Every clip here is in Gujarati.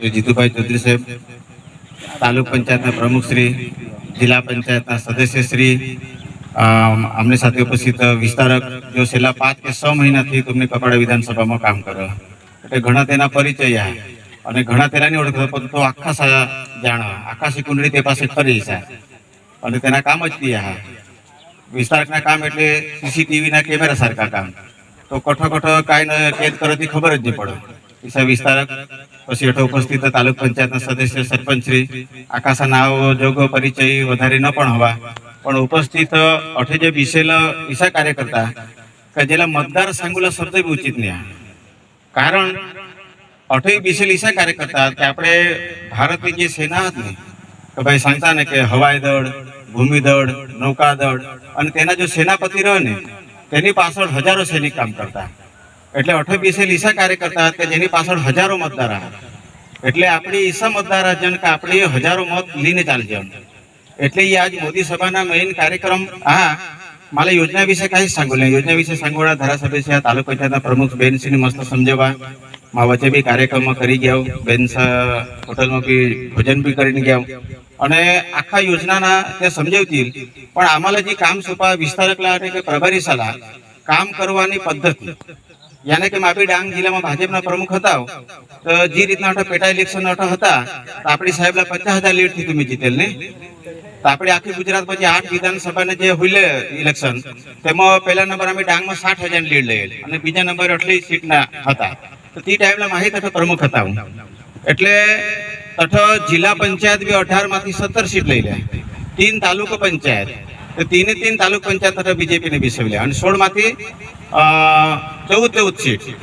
જીતુભાઈ ચૌધરી સાહેબ, તાલુક પંચાયતના પ્રમુખશ્રી જિલ્લા પંચાયતના સદસ્યશ્રી અમને સાથે ઉપસ્થિત વિસ્તારક જો છેલ્લા પાંચ કે છ મહિનાથી તમને કપાડા વિધાનસભામાં કામ કરો એટલે ઘણા તેના પરિચય અને ઘણા તેનાની ઓળખ પણ તો આખા સા, જાણ, આખા કુંડળી તે પાસે ફરી છે. અને તેના કામ જ તે વિસ્તારકના કામ એટલે સીસીટીવીના કેમેરા સરખા કામ. તો કઠો કઠો કાંઈ કેદ કરવાથી ખબર જ નહીં પડે. વિસ્તારક પછી હેઠળ ઉપસ્થિત તાલુક પંચાયતના સદસ્ય સરપંચ શ્રી. આકાશા નાવ જોગો પરિચય વધારે ન પણ હવા. પણ ઉપસ્થિત અઠે જે વિશેલા ઈસા કાર્યકર્તા કે જેલા મતદાર સાંગુલા શબ્દ બી ઉચિત નહીં. કારણ અઠે વિશેલ ઈસા કાર્યકર્તા કે આપણે ભારતની જે સેના હતી કે ભાઈ સાંગતા ને કે હવાઈ દળ ભૂમિદળ નૌકાદળ અને તેના જો સેનાપતિ રહે ને, તેની પાછળ હજારો સૈનિક કામ કરતા. એટલે અઠોઈ પીસેલ ઈસા કાર્યકર્તા હતા કે જેની પાછળ હજારો મતદાર એટલે આપણી ઈસા મતદાર જન કે આપણે હજારો મત લઈને ચાલજે એટલે આજ મોદી સભાના મેઇન કાર્યક્રમ આ મારે યોજના વિશે કઈ સાંગોલે યોજના વિશે સાંગોળા ધારાસભ્ય છે આ તાલુકા પંચાયતના પ્રમુખ બેન શ્રી મસ્ત સમજાવવા. મા વચ્ચે બી કાર્યક્રમમાં કરી ગયા બેન હોટલમાં બી ભોજન બી કરીને ગયા અને આખા યોજનાના તે સમજાવતી પણ આમાં જે કામ સોંપા વિસ્તારક કે પ્રભારી સલાહ કામ કરવાની પદ્ધતિ. યાને કે માપી ડાંગ જિલ્લામાં ભાજપના પ્રમુખ હતા તો જે રીતના પેટા ઇલેક્શન હતા આપણી સાહેબલા પચાસ હજાર લીડથી તમે જીતેલ ને? આપણે આખી ગુજરાત પછી આઠ વિધાનસભાને જે હુલે ઇલેક્શન તેમાં પહેલા નંબર અમે ડાંગમાં સાઠ હજાર લીડ લઈ અને બીજા નંબર આટલી સીટના હતા. તો તે ટાઈમના માહિતી પ્રમુખ હતા એટલે તઠ જિલ્લા પંચાયત બી અઢારમાંથી સત્તર સીટ લઈ લે. તીન તાલુકા પંચાયત. તીને તીન તાલુક પંચાયત તથા બીજેપી ને બીસવી લે. અને સોળ જવું તેવું જ છે.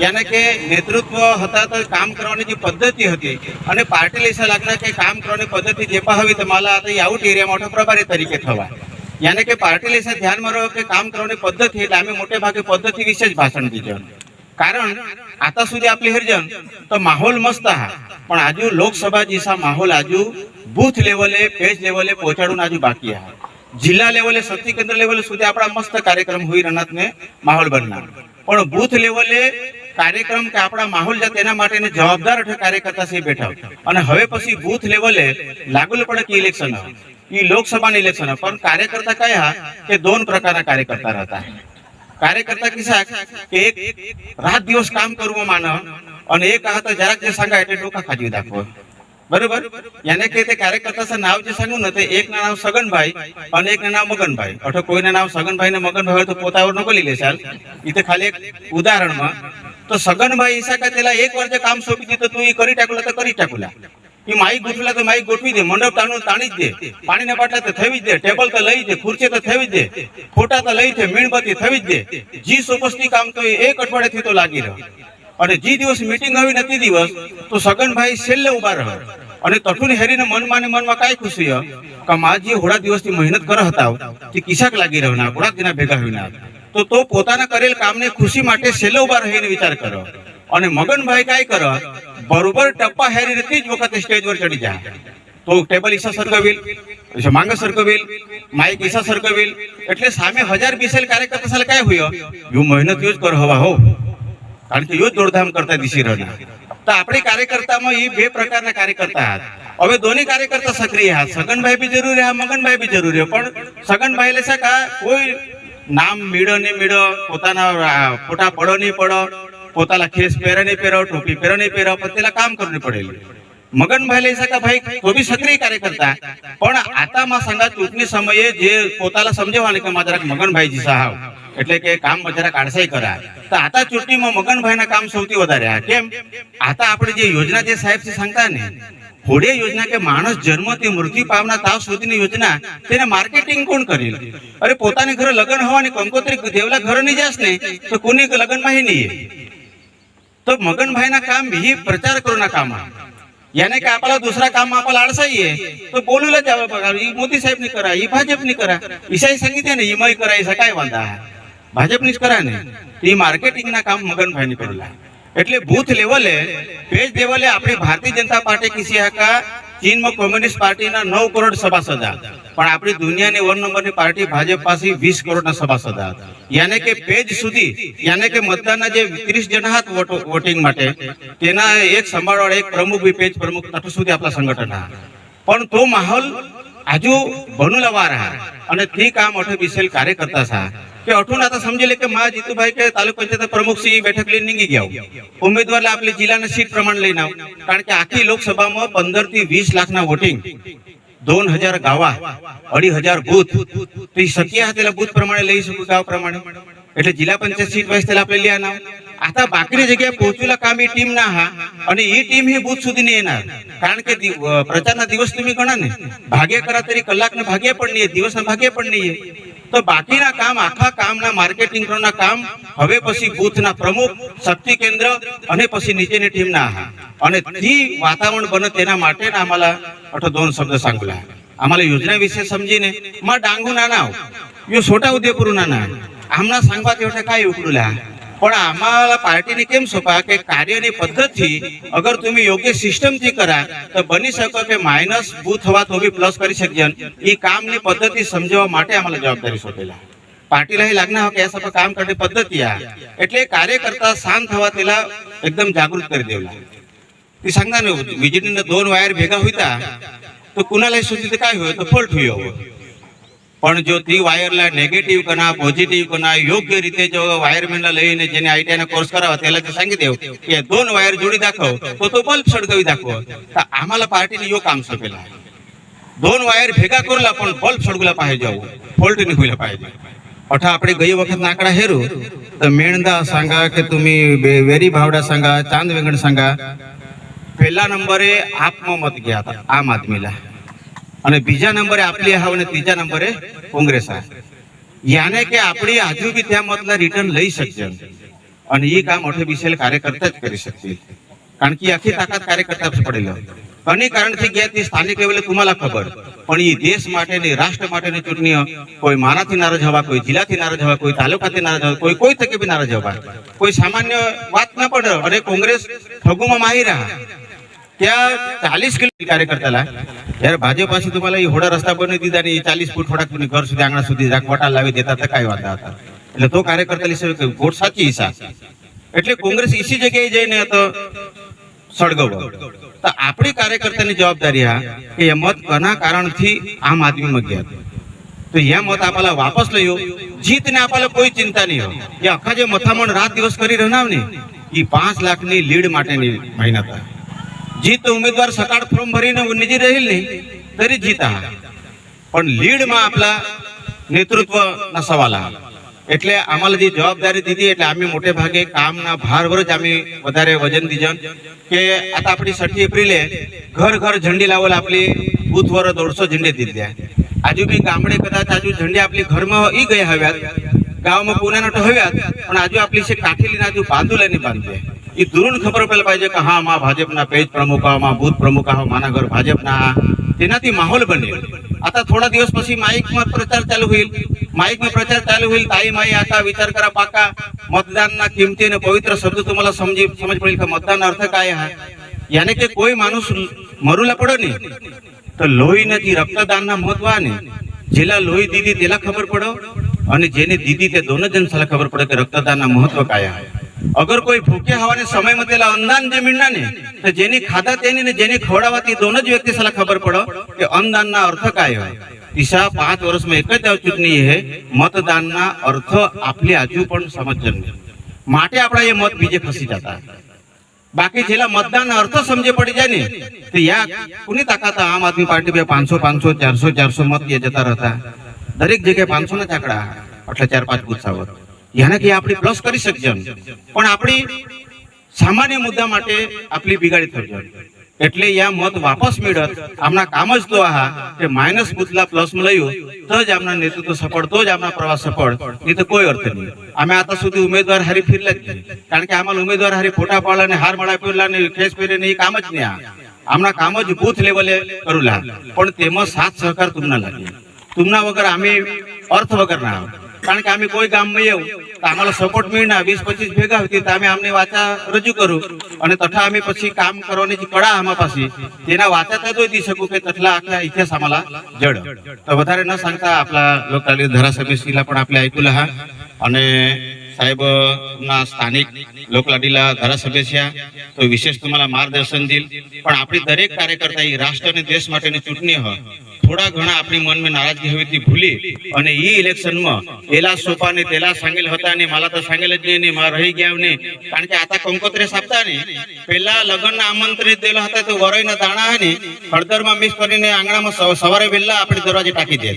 યાને કે નેતૃત્વ હતા તો કામ કરવાની જે પદ્ધતિ હતી અને પાર્ટી લેસા લાગના કે કામ કરવાની પદ્ધતિ જે પાહવી તમારા હતા એ આઉટ એરિયામાં માટે પ્રભારી તરીકે થવા. યાને કે પાર્ટી લેસા ધ્યાનમાં રહ્યો કે કામ કરવાની પદ્ધતિ એટલે અમે મોટે ભાગે પદ્ધતિ વિશે જ ભાષણ દીધું. કારણ આતા સુધી આપણે હરજન તો માહોલ મસ્ત હા. પણ આજુ લોકસભા જેસા માહોલ આજુ બુથ લેવલે, પેજ લેવલે પહોંચાડવું આજુ બાકી હા. જિલ્લા લેવલે શક્તિ કેન્દ્ર લેવલે સુધી આપણા મસ્ત કાર્યક્રમ હોય રનતને માહોલ બનાવ પણ બૂથ લેવલે કાર્યક્રમ કે આપણા માહોલ છે તેના માટેને જવાબદાર અઠે કાર્યકર્તા છે બેઠા અને હવે પછી બૂથ લેવલે લાગુ પડે કે ઇલેક્શન એ લોકસભાનું ઇલેક્શન પણ કાર્યકર્તા કયા કે दोन પ્રકારના કાર્યકર્તા હતા કાર્યકર્તા કિસ્સા કે એક રાત દિવસ કામ કરવું માનવ અને એક આ તો જરાક જે सांगा એટલે ડોકા ખાજી દાખવો બરોબર? એને કે તે કાર્યકર્તા નાવ જે सांगू ને તે એક નામ સગનભાઈ અને એક નામ મગનભાઈ. અઠો કોઈના નામ સગનભાઈ ને મગનભાઈ હોય તો પોતાવર નો બોલી ઈ તો ખાલી એક ઉદાહરણમાં. તો સગનભાઈ ઈસા કે તેલા એક વર્ષે કામ સોંપી દીધું તું એ કરી ટાકુલા તો કરી ટાકુલા. એ માઈ ગોઠવેલા તો માઈ ગોઠવી દે, મંડપ તાણું તાણી જ દે. પાણીના બાટલા તો થવી જ દે, ટેબલ તો લઈ દે ખુરશી તો થવી જ દે, ફોટા તો લઈ દે, મીણબત્તી થવી જ દે. જી સોપસની કામ તો એક અઠવાડિયાથી તો લાગી રહ્યો. અને જે દિવસ મીટિંગ આવી નથી દિવસ તો સગનભાઈ છેલ્લે ઊભા રહે. અને તટુની હેરીને મનમાં મનમાં કાંઈ ખુશી હે કે મા જે હોડા દિવસથી મહેનત કર હતા તે કિસાક લાગી રહ્યો ના હોડા ભેગા વિના તો તો પોતાના કરેલ કામને ખુશી માટે છેલ્લે ઊભા રહીને વિચાર કરો. અને મગનભાઈ કાંઈ કરો, બરોબર ટપ્પા હેરી તે જ વખતે સ્ટેજ પર ચડી જાય તો ટેબલ ઈસા સરકવેલ માંગ સરકવેલ માઇક ઈસા સરકવેલ એટલે સામે હજાર બીસેલ કાર્યકર્તા સાલે કાંઈ હોય યુ મહેનત યુઝ કરો હવા હો. કારણ કે યુદ્ધ દોડધામ કરતા દિશી રહ્યા તો આપણે કાર્યકર્તામાં એ બે પ્રકારના કાર્યકર્તા હતા હવે દોની કાર્યકર્તા સક્રિય હતા સગનભાઈ બી જરૂરી હા મગનભાઈ બી જરૂરી પણ સગનભાઈ લેશે કા કોઈ નામ મીડો નહીં મીડો પોતાના ફોટા પડો નહીં પડો, પોતાના ખેસ પહેરે નહીં પહેરો, ટોપી પહેરો નહીં પહેરો, પણ તેલા કામ કરવું પડેલું મગનભાઈ લઈ શકે ભાઈ પણ સમજાવવાની કે મારા મગનભાઈજી સાહેબ યોજના જે સાહેબ છે ને હોડે યોજના કે માણસ જન્મથી મૃત્યુ પામના તાવ સુધીની યોજના, તેને માર્કેટિંગ કોણ કરી અરે પોતાને ઘરે લગ્ન હોવાની કંકોત્રી દેવલા ઘરે નહીં જાશ ને, તો કોની લગ્નમાં નહીં તો મગનભાઈના કામ એ પ્રચાર કરોના કામ याने की आपल्याला दुसरा काम आपल्याला अडसाई आहे तो बोलूला जावं बघा ही मोदी साहेबनी करा ही भाजपनी करा ईशाई सांगितले ना हिमाई करा ईसा काय वांधा आहे ભાજપની જ કરા ને એ માર્કેટિંગના કામ મગનભાઈની કરેલા એટલે બૂથ લેવલે પેજ લેવલે આપણી ભારતીય જનતા પાર્ટી કિસી હકા ચીનમાં કોમ્યુનિસ્ટ પાર્ટીના નવ કરોડ સભાસદ હતા પણ આપણી દુનિયાની વન નંબરની પાર્ટી ભાજપ પાસે વીસ કરોડના સભાસદ હતા. યાને કે પેજ સુધી, યાને કે મતદાનના જે ત્રીસ જણા હતા વોટિંગ માટે, તેના એક સંભાળવાળા, એક પ્રમુખ બી, પેજ પ્રમુખ તટ સુધી આપણા સંગઠન હતા. પણ તો માહોલ આજુ ભણુલાવા રહ્યા અને તે કામ અઠે બિસેલ કાર્યકર્તા સા કે અઠું ના તો સમજી લે કે મા જીતુભાઈ કે તાલુકા પંચાયત પ્રમુખ શ્રી બેઠક લઈને નીકળી ગયા ઉમેદવાર આપણે જિલ્લાના સીટ પ્રમાણે લઈને આવ. કારણ કે આખી લોકસભામાં પંદરથી વીસ લાખના વોટિંગ. दोन हजार गावा अडी हजार बूथ તો એ શક્ય હતા બૂથ પ્રમાણે લઈ શકું ગાવ પ્રમાણે એટલે જિલ્લા પંચાયત સીટ વાઇઝ त्याला આપણે લઈ આના आता બાકીની જગ્યાએ પહોંચેલા કામ એ ટીમ ના હા અને એ ટીમ ही બૂથ સુધી નહીં येणार કારણ કે દિ- અ, પ્રચારના દિવસ तुम्ही ગણા ને ભાગ્ય કરા તરી કલાકના ભાગ્ય પણ નહીં દિવસના ભાગ્ય પણ નહીં તો બાકીના કામ આખા કામના માર્કેટિંગ ના કામ હવે પછી બૂથના પ્રમુખ શક્તિ કેન્દ્ર અને પછી નીચેની ટીમના હા અને ती वातावरण बन तेना માટે ना आम्हाला अठो दोन शब्द सांगला आम्हाला योजना विषय समजीने मग डांगू ना नाव यो छोटा उदयपूर ना ना आम्हाला सांगवा तेवढे काय उकळूला પણ आम्हाला पार्टीने કેમ सोपा કે કાર્યની પદ્ધતિ અગર તમે યોગ્ય સિસ્ટમથી કરા તો બની શકો કે માઇનસ બૂથ હવા તો બી પ્લસ કરી શકીએ. એ કામની પદ્ધતિ સમજવા માટે અમારે જવાબદારી સોંપેલા પાર્ટીલા એ લાગના કે આ કામ કરવાની પદ્ધતિ આ. એટલે કાર્યકર્તા શાંત થવા તેલા એકદમ જાગૃત કરી દેવલા. એ सांगणार विजेटीनं दोन वायर भेगा होता तो कुणालाही सुचित काय होय तो फॉल्ट होय પણ જો તે વાયરલા નેગેટિવ કના પોઝિટિવ કના યોગ્ય રીતે જો વાયરમેનને લઈને જેને આઈટીઆઈના કોર્स करावा त्याला ते सांगितलं की दोन वायर जोडी दाखव तो तो बल्ब सडकवी दाखव तर आम्हाला पार्टीने यो काम सोपेला दोन वायर भेगा करला पण बल्ब सडकला पाहिजे फॉल्ट निघला पाहिजे अठा आपण गई वखत आकडा हेरू तर मेणदा सांगा की तुम्ही वेरी भावडा सांगा चांद वेंगण सांगा पहिला नंबर आहे आत्ममत घ्या आम आदमीला અને બીજા નંબરે આપલી આવ અને ત્રીજા નંબરે કોંગ્રેસ આ યાને કે આપણી આજુ બી ત્યાં મતલબ રિટર્ન લઈ શકશે. અને એ કામ અઠે બીસેલ કાર્યકર્તા જ કરી શકશે. કારણ કે આખી તાકાત કાર્યકર્તા પડેલો. અને કારણથી ગયા તે સ્થાનિક લેવલે તમારા ખબર. પણ એ દેશ માટેની રાષ્ટ્ર માટેની ચૂંટણીઓ કોઈ મારાથી નારાજ હવા, કોઈ જિલ્લાથી નારાજ હવા, કોઈ તાલુકાથી નારાજ હવા, કોઈ કોઈ થકી બી નારાજ હવા. કોઈ સામાન્ય વાત ના પડે અને કોંગ્રેસ ઠગુમાં માહી રહ્યા. त्या चाळीस किलो कार्यकर्त्याला जर भाजप असे तुम्हाला एवढा रस्ता बनवून देत आणि चाळीस फूट फडाक લાવી દેતા તો કાંઈ હતા. એટલે તો કાર્યકર્તાની એટલે કોંગ્રેસ ઈસી જગ્યાએ જઈને તો સળગવો. તો આપણી કાર્યકર્તાની જવાબદારી આ કે એ મત ઘણા કારણથી આમ આદમીમાં ગયા તો એ મત આપણા વાપસ જીત ને આપણા કોઈ ચિંતા નહીં હોય. એ આખા જે મથામણ રાત દિવસ કરી રહેનાર ને એ પાંચ લાખની લીડ માટેની મહેનત હતા जित ઉમેદવાર સકાળ ફોર્મ ભરીને निधी राहील नाही तरी जित પણ લીડમાં લીડમાં આપલા નેતૃત્વ ના સવાલ એટલે આમાલા જે જવાબદારી દીધી, એટલે અમે મોટે ભાગે કામના ભારભર જ અમે વધારે વજન દીજન. કે आता આપણી છઠ્ઠી એપ્રિલે ઘર ઘર ઝંડી લાવલ આપણી બૂથ વર દોઢસો ઝંડી દીધી આજુ બી ગામડે કદાચ આજુ ઝંડી આપલી ઘરમાં ઈ ગયા હવ્યાત. ગામમાં પૂનાનો તો હવ્યાત, પણ આજુ આપણી છે કાઠી લઈને આજુ બાંધુ લઈને બાંધ્યા. ही दुरून ખબર પેલા પાહિજે કે હા માં ભાજપના પેજ પ્રમુખ હા માં બુથ પ્રમુખ હા માનગર ભાજપના તેનાથી માહોલ બને आता थोडा दिवस પછી માઇકમાં પ્રચાર ચાલू होईल माईकने प्रचार चालू होईल ताई माई आता विचार करा पाका मतदानना किमतीने पवित्र शब्द तुम्हाला समजी समज पडेल का मतदान अर्थ काय हा याने की कोई माणूस मरूला पडो नाही तर લોહી નથી રક્તદાનના મહત્વ આને જેલા લોહી દીધી તેલા ખબર પડો અને જેને દીધી તે દોનો જણ સાલા ખબર પડે કે રક્તદાનના મહત્વ કાયા અગર કોઈ ભૂખ્યા હવાને સમય મતેલા અંદાન જે મીંડા ને જેની ખાધા તેની ને જેની ખવડાવવાથી દોનો જ વ્યક્તિ સલા ખબર પડો કે અંદાનના અર્થ કાય હોય. દિશા પાંચ વર્ષમાં એક જ દાવ ચૂંટણી હે, મતદાનના અર્થ આપણે હજુ પણ સમજવાનું માટે આપણા એ મત બીજે ફસી જતા. બાકી છેલ્લા મતદાન અર્થ સમજે પડી જાય ને, તો યા કોની તાકાત આમ આદમી પાર્ટી બે પાંચસો પાંચસો, ચારસો ચારસો મત જતા રહેતા? દરેક જગ્યાએ પાંચસો ના ચાકડા એટલે ચાર પાંચ ગુસ્સાવત યાને કે આપણે પ્લસ કરી શકજો પણ આપણી સામાન્ય મુદ્દા માટે આપલી બિગાડી થશે એટલે યા મત વાપસ મેળવત. આમના કામ જ તો આ કે માઇનસ બુથલા પ્લસમાં લયું તો જ આમના નેતૃત્વ સફળ, તો જ આમના પ્રવાસ સફળ. નહીં તો કોઈ અર્થ નહીં. અમે આતા સુધી ઉમેદવાર હારી ફિરલા જ કારણ કે આમાં ઉમેદવાર હારી ફોટા પાડલા ને હાર મળા પહેલા ને ખેસ પહેરે ને એ કામ જ નહીં આમના કામ જ બૂથ લેવલે કરુલા. પણ તેમાં સાથ સહકાર તુમના લાગે. તુમના વગર અમે અર્થ વગર ના આવે. कारण की आम्ही कोई गाम येऊ तर आम्हाला सपोर्ट मिळणार वीस पंचवीस भेगा होती तर आम्ही આમને વાચા રજૂ કરું. અને તથા અમે પછી કામ કરવાની જે કળા આમાં પાસે તેના વાચા તત્વ દી શકું કે તથલા આખા ઇતિહાસ આम्हाला જડ. तर વધારે न सांगता आपला લોકતાંત્રિક ધારાસભ્યશ્રીला પણ આપણે ऐकूला હા. અને સાહેબ, ના સ્થાનિક લોકલાડીલા ધારાસભ્ય છે તો વિશેષ તમારા માર્ગદર્શન દિલ. પણ આપણી દરેક કાર્યકર્તા રાષ્ટ્ર અને દેશ માટેની ચૂંટણી હોય. થોડા ઘણા આપણી મનમાં નારાજગી હોય તે ભૂલી અને એ ઇલેક્શનમાં એલા સોપાને તેલા સાંગેલ હતા ને માલા તો સાંગેલ જ નહીં માં રહી ગયા ને. કારણ કે આતા કંકોત્રે સાપતા ને. પેલા લગ્ન આમંત્રિત દેલા હતા તો વરોઈના દાણા હે ને, હળદરમાં મિક્સ કરીને આંગણામાં સવારે વહેલા આપણે દરવાજે ટાકી દે.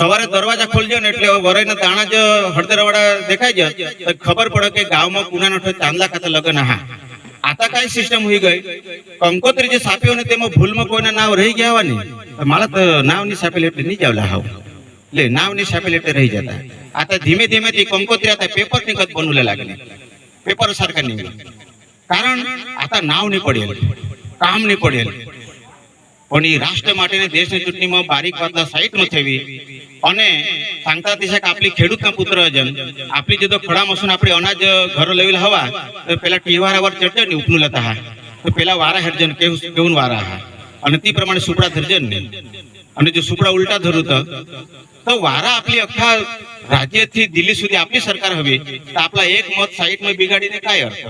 સવારે દરવાજા ખોલજો ને એટલે વરોઈના દાણા જ હળદરવાળા દેખાય જ ખબર પડે કે ગામમાં કુના નો ચાંદલા ખાતે લગ્ન હા. आता काय सिस्टम होई गई કંકોત્રી જે સાપ્યો ને તેમાં ભૂલમાં કોઈના નાવ રહી ગયા હોય ને તો મારા તો નાવ ની સાપેલ એટલે નહીં જાવલા હાવ લે નાવ ની સાપેલ એટલે રહી જતા आता ધીમે ધીમે થી કંકોત્રી आता પેપર ની કદ बनवले लागले पेपर सारखा निघले કારણ आता નાવ નહીં પડેલ કામ નહીં પડેલ અને રાષ્ટ્ર માટેની દેશની ચૂંટણીમાં બારીક વાતના સાઈટમાં થવી. અને સાંગતા દિશાક આપણી ખેડૂતના પુત્ર જન આપણી જે તો ખડા મસૂન આપણે અનાજ, ઘરો લેવેલા હવા, તો પેલા ટીવાર વાર ચડજો ને ઉપનું લેતા હા. તો પેલા વારા હરજન કેવું કેવું વારા હા. અને તે પ્રમાણે સુપડા ધરજન ને. અને જો સુપડા ઉલટા ધરું તો વારા આપણી આખા રાજ્યથી દિલ્હી સુધી આપણી સરકાર હવે. તો આપણા એક મત સાઈટમાં બિગાડીને કાંઈ અર્થ?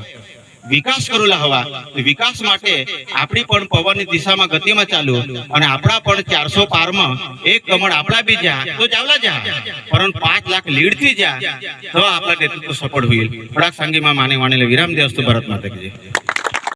વિકાસ કરેલા હવા વિકાસ માટે આપણી પણ પવનની દિશામાં ગતિમાં ચાલુ અને આપણા પણ ચારસો પારમાં એક કમળ આપણા બી જા તો જાવલા જા પરંતુ પાંચ લાખ લીડથી જા તો આપણા નેતૃત્વ સફળ હોય થોડાક સંગીમાં માને વાણીલે વિરામ દિવસ ભરત ભારત માતા.